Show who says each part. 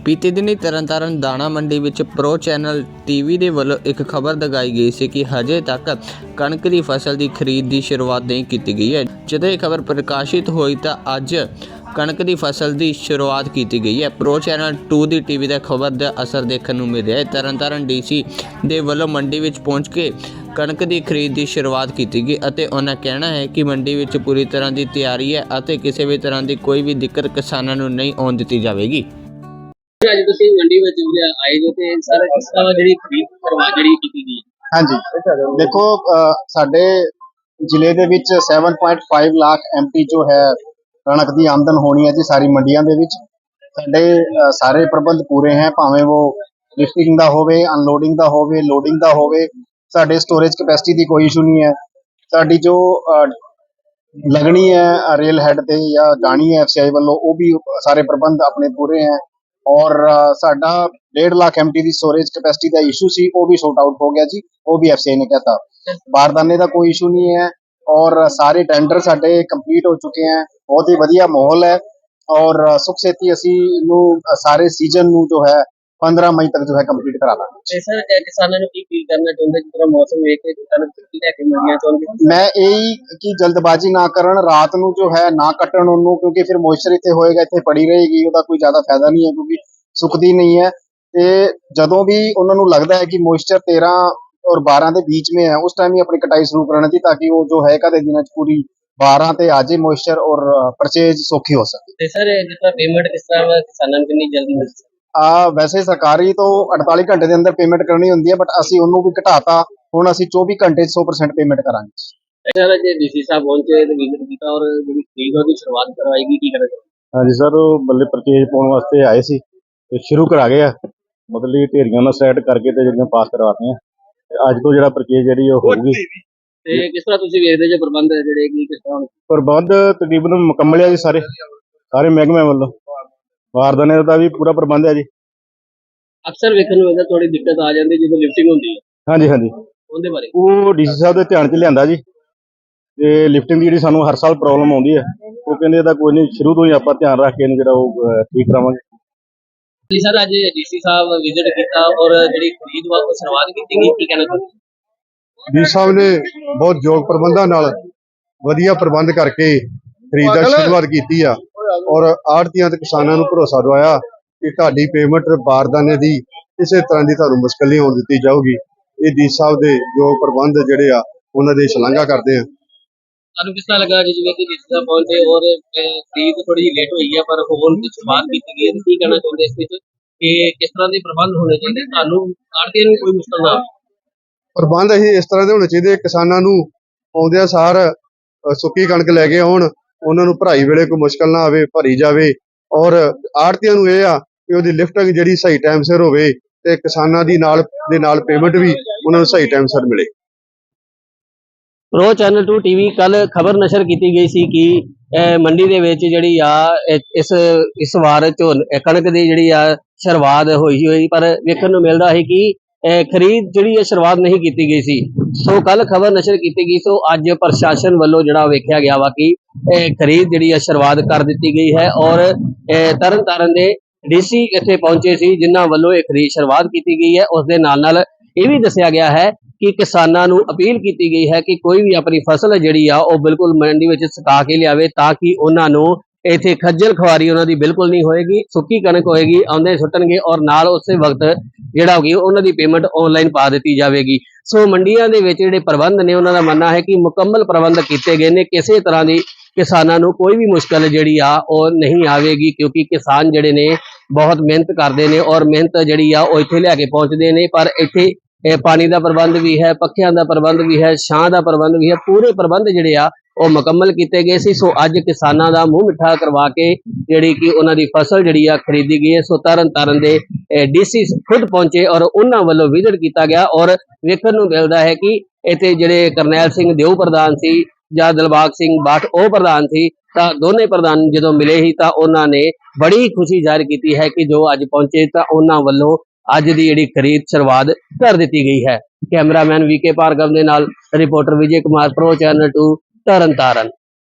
Speaker 1: ਬੀਤੇ ਦਿਨੀ ਤਰਨਤਾਰਨ ਦਾਣਾ ਮੰਡੀ ਵਿੱਚ ਪ੍ਰੋ ਚੈਨਲ ਟੀਵੀ ਦੇ ਵੱਲੋਂ ਇੱਕ ਖਬਰ ਦਿਖਾਈ ਗਈ ਸੀ ਕਿ ਹਜੇ ਤੱਕ ਕਣਕ ਦੀ ਫਸਲ ਦੀ ਖਰੀਦ ਦੀ ਸ਼ੁਰੂਆਤ ਨਹੀਂ ਕੀਤੀ ਗਈ ਹੈ। ਜਦੋਂ ਇਹ ਖਬਰ ਪ੍ਰਕਾਸ਼ਿਤ ਹੋਈ ਤਾਂ ਅੱਜ ਕਣਕ ਦੀ ਫਸਲ ਦੀ ਸ਼ੁਰੂਆਤ ਕੀਤੀ ਗਈ ਹੈ। ਪ੍ਰੋ ਚੈਨਲ 2 ਦੀ ਟੀਵੀ ਦਾ ਖਬਰ ਦਾ ਅਸਰ ਦੇਖਣ ਨੂੰ ਮਿਲ ਰਿਹਾ ਹੈ। ਤਰਨਤਾਰਨ ਡੀਸੀ ਦੇ ਵੱਲੋਂ ਮੰਡੀ ਵਿੱਚ ਪਹੁੰਚ ਕੇ ਕਣਕ ਦੀ ਖਰੀਦ ਦੀ ਸ਼ੁਰੂਆਤ ਕੀਤੀ ਗਈ ਅਤੇ ਉਹਨਾਂ ਕਹਿਣਾ ਹੈ ਕਿ ਮੰਡੀ ਵਿੱਚ ਪੂਰੀ ਤਰ੍ਹਾਂ ਦੀ ਤਿਆਰੀ ਹੈ ਅਤੇ ਕਿਸੇ ਵੀ ਤਰ੍ਹਾਂ ਦੀ ਕੋਈ ਵੀ ਦਿੱਕਤ ਕਿਸਾਨਾਂ ਨੂੰ ਨਹੀਂ ਆਉਣ ਦਿੱਤੀ ਜਾਵੇਗੀ।
Speaker 2: ਅੱਜ ਤੁਸੀਂ ਮੰਡੀ ਵਿੱਚ ਆਏ ਜੋ ਤੇ ਸਰ ਕਿਸ ਜਿਹੜੀ ਖਰੀਦ ਕਰਵਾ ਜਿਹੜੀ ਕੀਤੀ ਗਈ
Speaker 3: ਹਾਂਜੀ। ਦੇਖੋ ਸਾਡੇ ਜ਼ਿਲ੍ਹੇ ਦੇ ਵਿੱਚ 7.5 ਲੱਖ ਐਮਟੀ ਜੋ ਹੈ ਕਣਕ ਦੀ ਆਮਦਨ ਹੋਣੀ ਹੈ ਜੀ ਸਾਰੀ ਮੰਡੀਆਂ ਦੇ ਵਿੱਚ। ਸਾਡੇ ਸਾਰੇ ਪ੍ਰਬੰਧ ਪੂਰੇ ਹੈ ਭਾਵੇਂ ਉਹ ਲਿਫਟਿੰਗ ਦਾ ਹੋਵੇ ਅਨਲੋਡਿੰਗ ਦਾ ਹੋਵੇ ਲੋਡਿੰਗ ਦਾ ਹੋਵੇ ਸਾਡੇ ਸਟੋਰੇਜ ਕੈਪੈਸਿਟੀ ਦੀ ਕੋਈ ਇਸ਼ੂ ਨਹੀਂ ਹੈ। ਸਾਡੀ ਜੋ ਅ, ਹੈ ਰੇਲ ਹੈਡ ਤੇ ਜਾਂ ਜਾਣੀ ਹੈ ਐਫਸੀਆਈ ਵੱਲੋਂ ਉਹ ਵੀ ਸਾਰੇ ਪ੍ਰਬੰਧ ਆਪਣੇ ਪੂਰੇ ਹੈ। ਔਰ ਸਾਡਾ 1.5 ਲੱਖ ਐਮਟੀ ਦੀ ਸਟੋਰੇਜ ਕੈਪੈਸਿਟੀ ਦਾ ਇਸ਼ੂ ਸੀ ਉਹ ਵੀ ਸੌਟ ਆਊਟ ਹੋ ਗਿਆ ਜੀ ਉਹ ਵੀ ਐਫਸੀਆਈ ਨੇ ਕਹਿਤਾ। ਬਾਰਦਾਨੇ ਦਾ ਕੋਈ ਇਸ਼ੂ ਨਹੀਂ ਹੈ ਔਰ ਸਾਰੇ ਟੈਂਡਰ ਸਾਡੇ ਕੰਪਲੀਟ ਹੋ ਚੁੱਕੇ ਹੈ ਬਹੁਤ ਹੀ ਵਧੀਆ ਮਾਹੌਲ ਹੈ ਔਰ ਅ, ਸੁਖ ਸੇਤੀ ਅਸੀਂ ਇਹਨੂੰ ਸਾਰੇ ਸੀਜ਼ਨ ਨੂੰ ਜੋ ਹੈ 15 ਮਈ ਤੱਕ ਜੋ ਹੈ ਕੰਪਲੀਟ ਕਰਾ ਦਾਂਗੇ।
Speaker 2: ਤੇ ਸਰ ਕਿਸਾਨਾਂ ਨੂੰ ਕੀ ਅਪੀਲ ਕਰਨਾ ਚਾਹੁੰਦੇ ਜੀ ਪੂਰਾ ਮੌਸਮ ਵੇਖ ਕੇ ਕਿਸਾਨ ਛੁੱਟੀ ਲੈ ਕੇ ਮੰਡੀਆਂ ਚਾਹੁੰਦੇ?
Speaker 3: ਮੈਂ ਇਹ ਕਿ ਜਲਦਬਾਜ਼ੀ ਨਾ ਕਰਨ ਰਾਤ ਨੂੰ ਜੋ ਹੈ ਨਾ ਕੱਟਣ ਉਹਨੂੰ ਕਿਉਂਕਿ ਫਿਰ ਮੋਇਸਚਰ ਇੱਥੇ ਹੋਏਗਾ ਇੱਥੇ ਪੜੀ ਰਹੇਗੀ ਉਹਦਾ ਕੋਈ ਜ਼ਿਆਦਾ ਫਾਇਦਾ ਨਹੀਂ ਹੈ ਕਿਉਂਕਿ ਸੁੱਕਦੀ ਨਹੀਂ ਹੈ। ਤੇ ਜਦੋਂ ਵੀ ਉਹਨਾਂ ਨੂੰ ਲੱਗਦਾ ਹੈ ਕਿ ਮੋਇਸਚਰ 13 ਔਰ 12 ਦੇ ਵਿੱਚ ਮੇ ਹੈ ਉਸ ਟਾਈਮ ਹੀ ਆਪਣੀ ਕਟਾਈ ਸ਼ੁਰੂ ਕਰਨਾ ਚਾਹੀਦੀ ਤਾਂ ਕਿ ਉਹ ਜੋ ਹੈ ਕਦੇ ਦਿਨਾਂ ਚ ਪੂਰੀ 12 ਤੇ ਆਜੇ ਮੋਇਸਚਰ ਔਰ ਪਰਚੇਜ ਸੌਖੀ ਹੋ ਸਕੇ।
Speaker 2: ਤੇ ਸਰ ਜਿਸ ਤਰ੍ਹਾਂ ਪੇਮੈਂਟ ਕਿਸ ਤਰ੍ਹਾਂ ਕਿਸਾਨਾਂ ਨੂੰ ਕਿੰਨੀ ਜਲਦੀ ਮਿਲ ਸਕਦੀ
Speaker 3: ਆ ਵੈਸੇ ਸਰਕਾਰੀ ਤੋਂ 48 ਘੰਟੇ ਦੇ ਅੰਦਰ ਪੇਮੈਂਟ ਕਰਨੀ ਹੁੰਦੀ ਹੈ ਬਟ ਅਸੀਂ ਉਹਨੂੰ ਵੀ ਘਟਾਤਾ। ਹੁਣ ਅਸੀਂ 24 ਘੰਟੇ 'ਚ 100% ਪੇਮੈਂਟ ਕਰਾਂਗੇ।
Speaker 2: ਸਰ ਜੇ ਡੀਸੀ ਸਾਹਿਬ ਪਹੁੰਚੇ ਤੇ ਵਿਜ਼ਿਟ ਕੀਤਾ ਔਰ ਜਿਹੜੀ ਖਰੀਦ ਉਹਦੀ ਸ਼ੁਰੂਆਤ ਕਰਵਾਏਗੀ ਕੀ ਕਰੇਗਾ
Speaker 4: ਹਾਂਜੀ ਸਰ ਉਹ ਬੱਲੇ ਪਰਚੇਜ ਪਾਉਣ ਵਾਸਤੇ ਆਏ ਸੀ ਤੇ ਸ਼ੁਰੂ ਕਰਾ ਗਏ ਆ। ਮਤਲਬ ਕਿ ਢੇਰੀਆਂ ਨਾਲ ਸੈਟ ਕਰਕੇ ਤੇ ਜਿਹੜੀਆਂ ਪਾਸ ਕਰਵਾਤੀਆਂ। ਤੇ ਅੱਜ ਤੋਂ ਜਿਹੜਾ ਪਰਚੇਜ ਜਿਹੜੀ ਉਹ ਹੋਊਗੀ।
Speaker 2: ਤੇ ਕਿਸ ਤਰ੍ਹਾਂ ਤੁਸੀਂ ਵੇਖਦੇ ਜੇ ਪ੍ਰਬੰਧ ਹੈ ਜਿਹੜੇ ਕੀ ਕਿਸ ਤਰ੍ਹਾਂ
Speaker 4: ਪ੍ਰਬੰਧ ਤਕਰੀਬਨ ਮੁਕੰਮਲ ਹੈ ਜੀ ਸਾਰੇ। ਸਾਰੇ ਮਹਿਕਮਿਆਂ ਵੱਲੋਂ। ਬਾਰਦਾਨੇ ਦਾ ਵੀ ਪੂਰਾ ਪ੍ਰਬੰਧ ਹੈ ਜੀ।
Speaker 2: ਅਕਸਰ ਵੇਖਣ ਨੂੰ ਮਿਲਦਾ ਥੋੜੀ ਦਿੱਕਤ ਆ ਜਾਂਦੀ ਜਦੋਂ ਲਿਫਟਿੰਗ ਹੁੰਦੀ ਹੈ।
Speaker 4: ਹਾਂਜੀ ਹਾਂਜੀ।
Speaker 2: ਉਹਦੇ ਬਾਰੇ।
Speaker 4: ਉਹ ਡੀਸੀ ਸਾਹਿਬ ਦੇ ਧਿਆਨ 'ਚ ਲਿਆਂਦਾ ਜੀ। ਤੇ ਲਿਫਟਿੰਗ ਦੀ ਜਿਹੜੀ ਸਾਨੂੰ ਹਰ ਸਾਲ ਪ੍ਰੋਬਲਮ ਆਉਂਦੀ ਹੈ ਉਹ ਕਹਿੰਦੇ ਇਹਦਾ ਕੋਈ ਨਹੀਂ ਸ਼ੁਰੂ ਤੋਂ ਹੀ ਆਪਾਂ ਧਿਆਨ ਰੱਖ ਕੇ ਇਹਨੂੰ ਜਿਹੜਾ ਉਹ ਠੀਕ ਕਰਾਵਾਂਗੇ।
Speaker 2: ਜੀ ਸਰ ਅੱਜ ਡੀਸੀ ਸਾਹਿਬ ਵਿਜ਼ਿਟ ਕੀਤਾ ਔਰ ਜਿਹੜੀ ਖਰੀਦ ਵਾ ਉਹ ਸ਼ੁਰੂਆਤ ਕੀਤੀ ਗਈ ਕੀ ਕਹਿਣਾ ਚਾਹੁੰਦੇ
Speaker 5: ਡੀ ਸਾਹਿਬ ਨੇ ਬਹੁਤ ਯੋਗ ਪ੍ਰਬੰਧਾਂ ਨਾਲ ਵਧੀਆ ਪ੍ਰਬੰਧ ਕਰਕੇ ਖਰੀਦ ਦੀ ਸ਼ੁਰੂਆਤ ਕੀਤੀ ਆ। ਔਰ ਆੜਤੀਆਂ ਤੇ ਕਿਸਾਨਾਂ ਨੂੰ ਭਰੋਸਾ ਦਵਾਇਆ ਕਿ ਤੁਹਾਡੀ ਪੇਮੈਂਟ ਬਾਰਦਾਨੇ ਦੀ ਕਿਸੇ ਤਰ੍ਹਾਂ ਦੀ ਤੁਹਾਨੂੰ ਮੁਸ਼ਕਲ ਨਹੀਂ ਆਉਣ ਦਿੱਤੀ ਜਾਊਗੀ। ਇਹ ਡੀ ਸਾਹਿਬ ਦੇ ਯੋਗ ਪ੍ਰਬੰਧ ਜਿਹੜੇ ਆ ਉਹਨਾਂ ਦੀ ਸ਼ਲਾਘਾ ਕਰਦੇ ਆ
Speaker 2: ਤੁਹਾਨੂੰ ਕਿਸ ਤਰ੍ਹਾਂ ਲੱਗਾ ਜੀ ਜਿਵੇਂ ਕਿ ਜਿਸ ਤਰ੍ਹਾਂ ਪਹੁੰਚੇ ਔਰ ਖਰੀਦ ਥੋੜੀ ਜਿਹੀ ਲੇਟ ਹੋਈ ਹੈ ਪਰ ਹੁਣ ਦੀ ਸ਼ੁਰੂਆਤ ਕੀਤੀ ਗਈ ਹੈ ਕੀ ਕਹਿਣਾ ਚਾਹੁੰਦੇ ਇਸ ਵਿੱਚ? ਕਿ ਕਿਸ ਤਰ੍ਹਾਂ ਦੇ ਪ੍ਰਬੰਧ ਹੋਣੇ ਚਾਹੀਦੇ ਤੁਹਾਨੂੰ ਆੜਤੀਆਂ ਨੂੰ ਕੋਈ ਮੁਸ਼ਕਲ ਨਾ
Speaker 5: ਪ੍ਰਬੰਧ ਅਸੀਂ ਇਸ ਤਰ੍ਹਾਂ ਦੇ ਹੋਣੇ ਚਾਹੀਦੇ ਕਿਸਾਨਾਂ ਨੂੰ ਆਉਂਦਿਆਂ ਸਾਰ ਸੁੱਕੀ ਕਣਕ ਲੈ ਕੇ ਆਉਣ ਉਹਨਾਂ ਨੂੰ ਭਰਾਈ ਵੇਲੇ ਕੋਈ ਮੁਸ਼ਕਲ ਨਾ ਆਵੇ, ਭਰੀ ਜਾਵੇ। ਔਰ ਆੜਤੀਆਂ ਨੂੰ ਇਹ ਆ ਕਿ ਉਹਦੀ ਲਿਫਟਿੰਗ ਜਿਹੜੀ ਸਹੀ ਟਾਈਮ ਸਿਰ ਹੋਵੇ ਤੇ ਕਿਸਾਨਾਂ ਦੀ ਨਾਲ ਦੇ ਨਾਲ ਪੇਮੈਂਟ ਵੀ ਉਹਨਾਂ ਨੂੰ ਸਹੀ ਟਾਈਮ ਸਿਰ ਮਿਲੇ।
Speaker 2: ਪ੍ਰੋ ਚੈਨਲ 2 ਟੀਵੀ ਕੱਲ ਖਬਰ ਨਸ਼ਰ ਕੀਤੀ ਗਈ ਸੀ ਕਿ ਮੰਡੀ ਦੇ ਵਿੱਚ ਜਿਹੜੀ ਆ ਇਸ ਇਸ ਵਾਰ ਕਣਕ ਦੀ ਜਿਹੜੀ ਆ, ਸ਼ੁਰੂਆਤ ਹੋਈ ਹੋਈ, ਪਰ ਵੇਖਣ ਨੂੰ ਮਿਲਦਾ ਹੈ ਕਿ ਖਰੀਦ ਜਿਹੜੀ ਹੈ ਸ਼ੁਰੂਆਤ ਨਹੀਂ ਕੀਤੀ ਗਈ ਸੀ। ਸੋ ਕੱਲ ਖਬਰ ਨਸ਼ਰ ਕੀਤੀ ਗਈ, ਸੋ ਅੱਜ ਪ੍ਰਸ਼ਾਸਨ ਵੱਲੋਂ ਜਿਹੜਾ ਵੇਖਿਆ ਗਿਆ ਵਾ ਕਿ ਖਰੀਦ ਜਿਹੜੀ ਹੈ ਸ਼ੁਰੂਆਤ ਕਰ ਦਿੱਤੀ ਗਈ ਹੈ ਔਰ ਤਰਨ ਤਾਰਨ ਦੇ ਡੀਸੀ ਇੱਥੇ ਪਹੁੰਚੇ ਸੀ, ਜਿਨ੍ਹਾਂ ਵੱਲੋਂ ਇਹ ਖਰੀਦ ਸ਼ੁਰੂਆਤ ਕੀਤੀ ਗਈ ਹੈ। ਉਸ ਦੇ ਨਾਲ ਨਾਲ ਇਹ ਵੀ ਦੱਸਿਆ ਗਿਆ ਹੈ ਕਿ ਕਿਸਾਨਾਂ ਨੂੰ ਅਪੀਲ ਕੀਤੀ ਗਈ ਹੈ ਕਿ ਕੋਈ ਵੀ ਆਪਣੀ ਫਸਲ ਜਿਹੜੀ ਆ, ਉਹ ਬਿਲਕੁਲ ਮੰਡੀ ਵਿੱਚ ਸੁਕਾ ਕੇ ਲਿਆਵੇ ਤਾਂ ਕਿ ਉਹਨਾਂ ਨੂੰ ਇੱਥੇ ਖੱਜਲ ਖਵਾਰੀ ਉਹਨਾਂ ਦੀ ਬਿਲਕੁਲ ਨਹੀਂ ਹੋਏਗੀ, ਸੁੱਕੀ ਕਣਕ ਹੋਏਗੀ, ਆਉਂਦੇ ਸੁੱਟਣਗੇ ਔਰ ਨਾਲ ਉਸੇ ਵਕਤ ਜਿਹੜਾ ਹੋਗੀ ਉਹਨਾਂ ਦੀ ਪੇਮੈਂਟ ਆਨਲਾਈਨ ਪਾ ਦਿੱਤੀ ਜਾਵੇਗੀ। ਸੋ ਮੰਡੀਆਂ ਦੇ ਵਿੱਚ ਜਿਹੜੇ ਪ੍ਰਬੰਧ ਨੇ, ਉਹਨਾਂ ਦਾ ਮੰਨਣਾ ਹੈ ਕਿ ਮੁਕੰਮਲ ਪ੍ਰਬੰਧ ਕੀਤੇ ਗਏ ਨੇ। ਕਿਸੇ ਤਰ੍ਹਾਂ ਦੀ ਕਿਸਾਨਾਂ ਨੂੰ ਕੋਈ ਵੀ ਮੁਸ਼ਕਲ ਜਿਹੜੀ ਆ, ਉਹ ਨਹੀਂ ਆਵੇਗੀ, ਕਿਉਂਕਿ ਕਿਸਾਨ ਜਿਹੜੇ ਨੇ, ਬਹੁਤ ਮਿਹਨਤ ਕਰਦੇ ਨੇ ਔਰ ਮਿਹਨਤ ਜਿਹੜੀ ਆ, ਉਹ ਇੱਥੇ ਲਿਆ ਕੇ ਪਹੁੰਚਦੇ ਨੇ। ਪਰ ਇੱਥੇ ਪਾਣੀ ਦਾ ਪ੍ਰਬੰਧ ਵੀ ਹੈ, ਪੱਖਿਆਂ ਦਾ ਪ੍ਰਬੰਧ ਵੀ ਹੈ, ਛਾਂ ਦਾ ਪ੍ਰਬੰਧ ਵੀ ਹੈ। ਪੂਰੇ ਪ੍ਰਬੰਧ ਜਿਹੜੇ ਆ, ਉਹ ਮੁਕੰਮਲ ਕੀਤੇ ਗਏ ਸੀ। ਸੋ ਅੱਜ ਕਿਸਾਨਾਂ ਦਾ ਮੂੰਹ ਮਿੱਠਾ ਕਰਵਾ ਕੇ ਜਿਹੜੀ ਕਿ ਉਹਨਾਂ ਦੀ ਫਸਲ ਜਿਹੜੀ ਆ ਖਰੀਦੀ ਗਈ ਹੈ, ਸੋ ਤਰਨ ਤਾਰਨ ਦੇ ਡੀਸੀ ਖੁਦ ਪਹੁੰਚੇ ਔਰ ਉਹਨਾਂ ਵੱਲੋਂ ਵਿਜ਼ਿਟ ਕੀਤਾ ਗਿਆ ਔਰ ਵੇਖਣ ਨੂੰ ਮਿਲਦਾ ਹੈ ਕਿ ਇੱਥੇ ਜਿਹੜੇ ਕਰਨੈਲ ਸਿੰਘ ਦਿਓ ਪ੍ਰਧਾਨ ਸੀ ਜਾਂ ਦਿਲਬਾਗ ਸਿੰਘ ਬਾਠ ਉਹ ਪ੍ਰਧਾਨ ਸੀ, ਤਾਂ ਦੋਨੇ ਪ੍ਰਧਾਨ ਜਦੋਂ ਮਿਲੇ ਹੀ ਤਾਂ ਉਹਨਾਂ ਨੇ ਬੜੀ ਖੁਸ਼ੀ ਜ਼ਾਹਿਰ ਕੀਤੀ ਹੈ ਕਿ ਜੋ ਅੱਜ ਪਹੁੰਚੇ ਤਾਂ ਉਹਨਾਂ ਵੱਲੋਂ ਅੱਜ ਦੀ ਜਿਹੜੀ ਖਰੀਦ ਸ਼ੁਰੂਆਤ ਕਰ ਦਿੱਤੀ ਗਈ ਹੈ। ਕੈਮਰਾਮੈਨ ਵੀਕੇ ਭਾਰਗਵ ਦੇ ਨਾਲ, reporter Vijay Kumar, pro channel 2 Tarn Taran.